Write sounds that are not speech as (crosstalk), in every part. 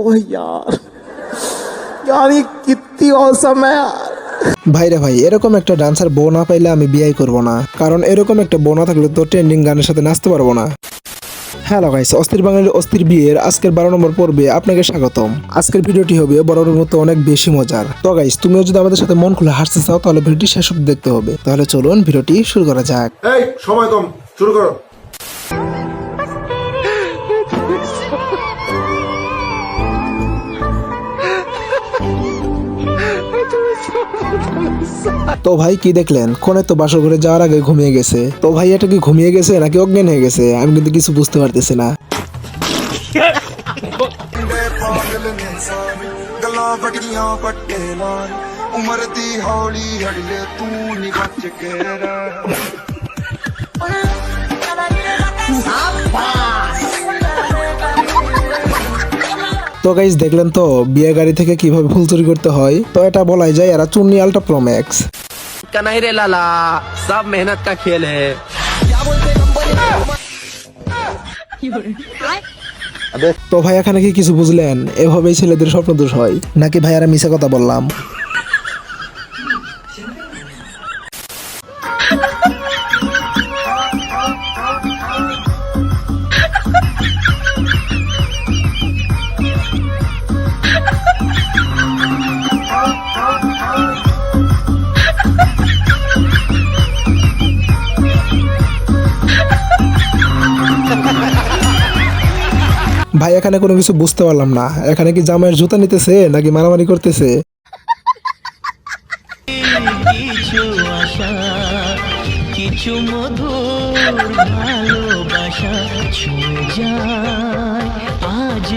ओह यार यार ये कितनी औसम है यार। ভাইরে ভাই, এরকম একটা ডান্সার বউ না পাইলে আমি বিয়াই করব না। কারণ এরকম একটা বউ না থাকলে তো ট্রেন্ডিং গানের সাথে নাচতে পারব না। হ্যালো গাইস অস্থির বাঙালির অস্থির বিয়ের আজকের বারো নম্বর পর্বে আপনাকে স্বাগতম। আজকের ভিডিওটি হবে বড়ের মতো অনেক বেশি মজার। তো গাইস তুমিও যদি আমাদের সাথে মন খুলে হাসতে চাও, তাহলে ভিডিওটি শেষ অবধি দেখতে হবে। তাহলে চলুন ভিডিওটি শুরু করা যাক। এই, সময় কম, শুরু করো। তো ভাই কি দেখলেন কোনে তো বাসর ঘরে যাওয়ার আগে ঘুমিয়ে গেছে তো ভাই এটা কি ঘুমিয়ে গেছে নাকি অজ্ঞান হয়ে গেছে আমি কিন্তু কিছু বুঝতে পারতেছি না ਪਾਗਲ ਨੇ ਸਾਰੇ ਗੱਲਾਂ ਵੱਡੀਆਂ ਪੱਟੇ ਨਾਲ ਉਮਰ ਦੀ ਹੌਲੀ ਹੜਲੇ ਤੂੰ ਨੀ ਬਚ ਕੇ ਰਹਿ (laughs) তো গাইজ দেখলেন তো বিয়ে গাড়ি থেকে কীভাবে ফুল চুরি করতে হয়? তো এটা বলাই যায় এরা চুন্নি আলটা প্রোম্যাক্স কানাই রে লালা সব মেহনত কা খেল হে। তো ভাই এখানে কি কিছু বুঝলেন? এভাবেই ছেলেদের স্বপ্ন দোষ হয়। নাকি ভাই আর কথা বললাম? ভাই এখানে কোনো কিছু বুঝতে পারলাম না। এখানে কি জামাইয়ের জুতা নিতেছে নাকি মারামারি করতেছে? কিছু আশা কিছু মধুর ভালোবাসা ছুঁয়ে যায় আজ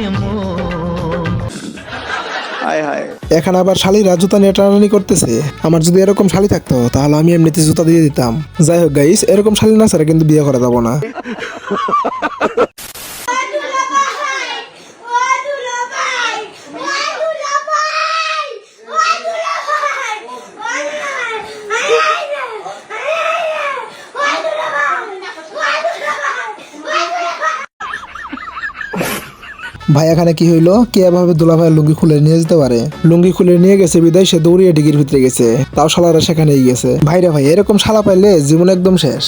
এখানে আবার শালিরা জুতা নিয়ে টানাটানি করতেছে। আমার যদি এরকম শালি থাকতো তাহলে আমি এমনিতে জুতা দিয়ে দিতাম। যাই হোক গাইস এরকম শালি না ছাড়া কিন্তু বিয়ে করা যাব না। ভাই এখানে কি হইল? কে এভাবে দুলা ভাই লুঙ্গি খুলে নিয়ে যেতে পারে? লুঙ্গি খুলে নিয়ে গেছে বিদায় সে দৌড়িয়ে ডিগির ভিতরে গেছে। তাও শালারা সেখানেই গেছে। ভাইরে ভাই এরকম শালা পাইলে জীবন একদম শেষ।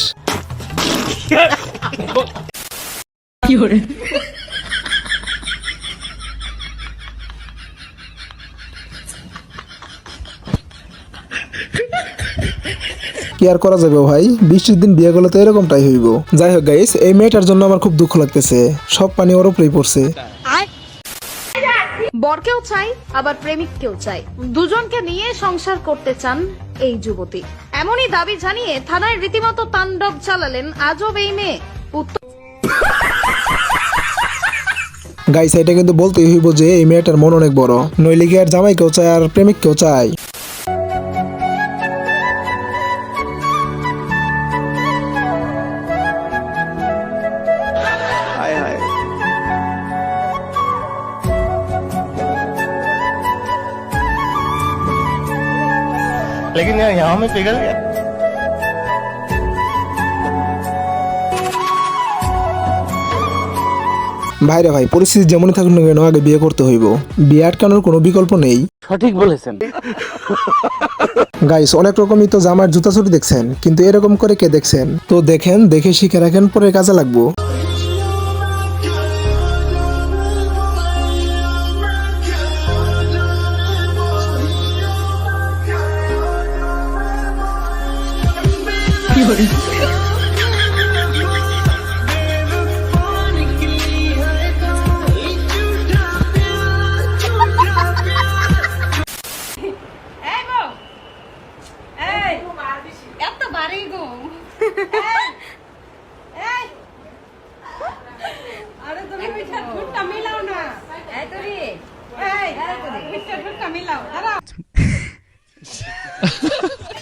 কি আর করা যাবে ভাই? বৃষ্টির দিন বিয়ে করলে তো এরকমটাই হইব। যাই হোক গাইস এই মেয়েটার জন্য আমার খুব দুঃখ লাগতেছে। সব পানি ওর উপরেই পড়ছে। বরকেও চাই, আবার প্রেমিককেও চাই। দুজনকে নিয়ে সংসার করতে চান এই যুবতী। এমনই দাবি জানিয়ে থানায় রীতিমতো তাণ্ডব চালালেন আজব এই মেয়ে। গাইস, এটা কিন্তু বলতেই হইব যে এই মেয়েটার মন অনেক বড়। নইলে কি আর জামাইকেও চায় আর প্রেমিককেও চায় यहाँ में पिघल गया ভাইরে ভাই পরিস্থিতি যেমনই থাকুক না কেন আগে বিয়ে করতে হইব বিয়ে আটকানোর কোনো বিকল্প নেই সঠিক বলেছেন গাইস অনেক রকমই তো জামার জুতা চুরি দেখছেন কিন্তু এরকম করে কে দেখছেন তো দেখেন দেখে শিখে রাখেন পরে কাজে লাগবো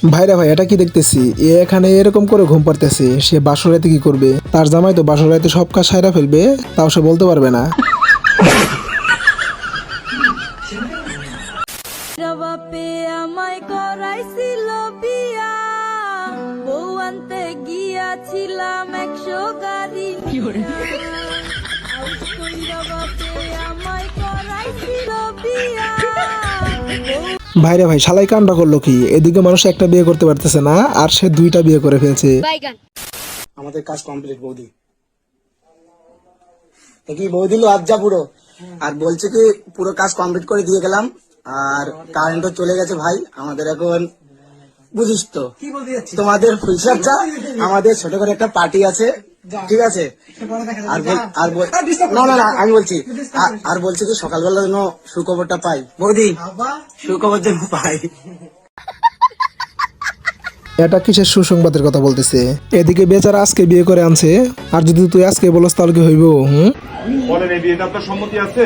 ভাইরা ভাই এটা কি দেখতেছি? এ এখানে এরকম করে ঘুম পাড়তেছে। সে বাসর রাতে কি করবে? তার জামাই তো বাসর রাতে সব কাজ সাইরা ফেলবে তাও সে বলতে পারবে না। বাপে আমায় করাইছিল বিয়া। বউ আনতে গিয়াছিলাম একশো গাড়ি বাপে আমায় করাইছিল বিয়া। ভাইরা ভাই শালাই কামটা করল কি? এদিকে মানুষ একটা বিয়ে করতে পারতেছে না আর সে দুইটা বিয়ে করে ফেলছে। আমাদের কাজ কমপ্লিট বৌদি। কি বৌদি লজ্জা পুরো। আর বলছে কি পুরো কাজ কমপ্লিট করে দিয়ে গেলাম আর কারেন্টও চলে গেছে ভাই। আমাদের এখন বুঝিস তো? তোমাদের ফুলসাজ্জা আমাদের ছোট করে একটা পার্টি আছে। ঠিক আছে। আর আর না না আমি বলছি আর- বলছি কি সকালবেলা যেন সুখবরটা পাই। বৌদি সুখবর যেন পাই। এটা কিসের সুসংবাদের কথা বলতেছে? এদিকে বেচারা আজকে বিয়ে করে আনছে। আর যদি তুই আজকে বলস তাহলে কি হইব হুম? বলেন এই বিয়েতে আপনার সম্মতি আছে?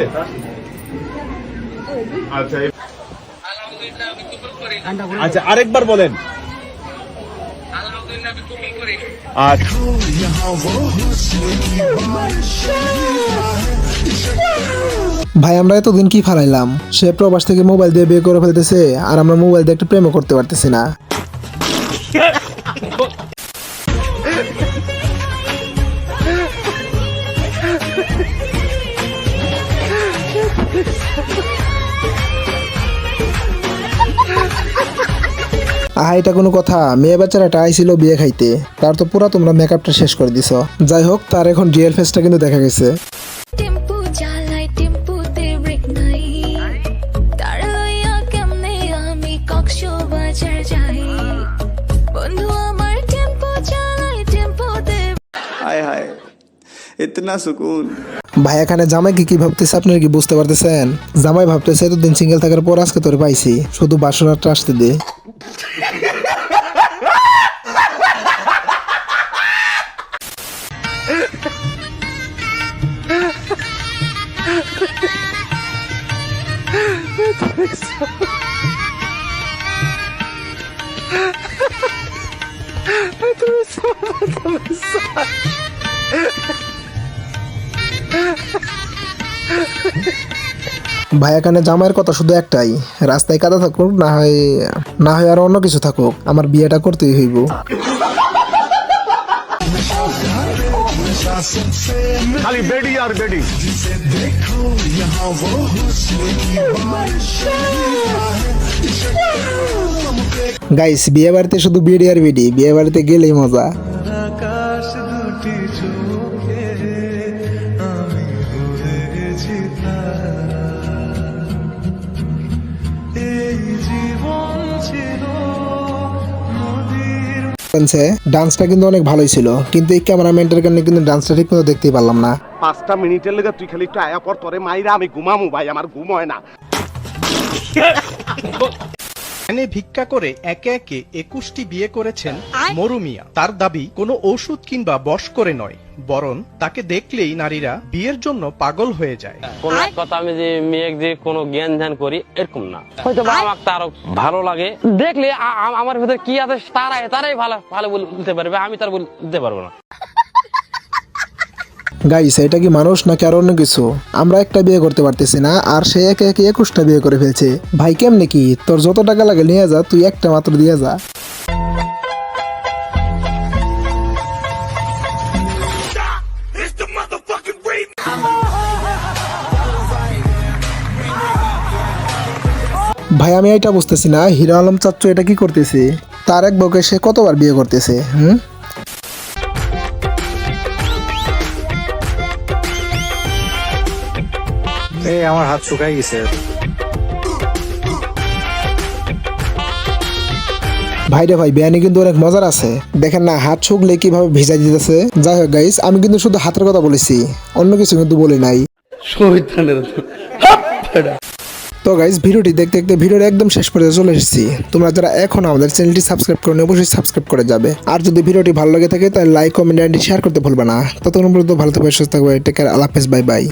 আচ্ছা আচ্ছা আরেকবার বলেন। ভাই আমরা এতদিন কি ফালাইলাম? সে প্রবাস থেকে মোবাইল দিয়ে বিয়ে করে ফেলতেছে আর আমরা মোবাইল দিয়ে একটা প্রেমও করতে পারতেছি না। (laughs) আহা এটা কোনো কথা। মেয়ে বাচ্চারাটা আইছিল বিয়ে খাইতে। তার তো পুরা তোমরা মেকআপটা শেষ করে দিছ। যাই হোক তার এখন রিয়েল ফেসটা কিন্তু দেখা গেছে। টেম্পু চালাই টেম্পুতে ব্রেক ভাই, এখানে জামাইকে কি ভাবতেছে আপনার কি বুঝতে পারতেছেন? জামাই ভাবতেছে, এতদিন সিঙ্গেল থাকার পর আজকে তোর পাইছি। শুধু বাসনাটা আসতে দে। (laughs) ভাই এখানে জামাইয়ের কথা শুধু একটাই। রাস্তায় কাদা থাকুক না হয় না হয় আর অন্য কিছু থাকুক আমার বিয়েটা করতেই হইব। খালি বেডি আর বেডি। গাইস বিয়ে বাড়িতে শুধু বিড়ি আর বিডি বিয়ে বাড়িতে গেলেই মজা। বলছে ডান্সটা কিন্তু অনেক ভালোই ছিল। কিন্তু এই ক্যামেরাম্যানটার কারণে কিন্তু ডান্সটা ঠিক মতো দেখতেই পারলাম না। পাঁচটা মিনিটের লেগে তুই খালি একটু আয়া পর তোরে মাইরা আমি ঘুমামু ভাই আমার ঘুম হয় না। (laughs) এনে ভিক্ষা করে একে একে একুশটি বিয়ে করেছেন মরুমিয়া তার দাবি কোনো ওষুধ কিংবা বশ করে নয় বরং তাকে দেখলেই নারীরা বিয়ের জন্য পাগল হয়ে যায়। কোন কথা আমি যে মেয়ে যে কোনো জ্ঞান ধ্যান করি এরকম না। হয়তো বা আমাকে তার ভালো লাগে। দেখলে আমার ভিতরে কি আছে তারাই তারাই ভালো ভালো বলতে পারবে আমি তার বলতে পারব না। গাইস, এটা কি মানুষ নাকি আর অন্য কিছু? আমরা একটা বিয়ে করতে পারতেছি না, আর সে একে একে একুশটা বিয়ে করে ফেলছে। ভাই, কেমনে কি? তোর যত টাকা লাগে নিয়ে যা, তুই একটা মাত্র দিয়ে যা। ভাই, আমি এটা বুঝতেছি না, হিরো আলম চাচ্চু এটা কি করতেছে? তার এক বউকে সে কতবার বিয়ে করতেছে, হুম? এই আমার হাত শুকাই গেছে। ভাই রে ভাই বিয়ানি কিন্তু অনেক মজার আছে। দেখেন না হাত শুকলে কীভাবে ভিজাই দিতেছে। যাই হোক গাইস আমি কিন্তু শুধু হাতের কথা বলেছি অন্য কিছু কিন্তু বলি নাই। তো গাইস ভিডিওটি দেখতে দেখতে ভিডিওর একদম শেষ পর্যন্ত চলে এসেছি। তোমরা যারা এখন আমাদের চ্যানেলটি সাবস্ক্রাইব করে অবশ্যই সাবস্ক্রাইব করে যাবে। আর যদি ভিডিওটি ভালো লাগে থাকে তাহলে লাইক কমেন্ট অ্যান্ড শেয়ার করতে ভুলবে না। ততক্ষণ পর্যন্ত ভালো থাকবে সুস্থ থাকবে টেক কেয়ার আল্লাহ হাফেজ বাই বাই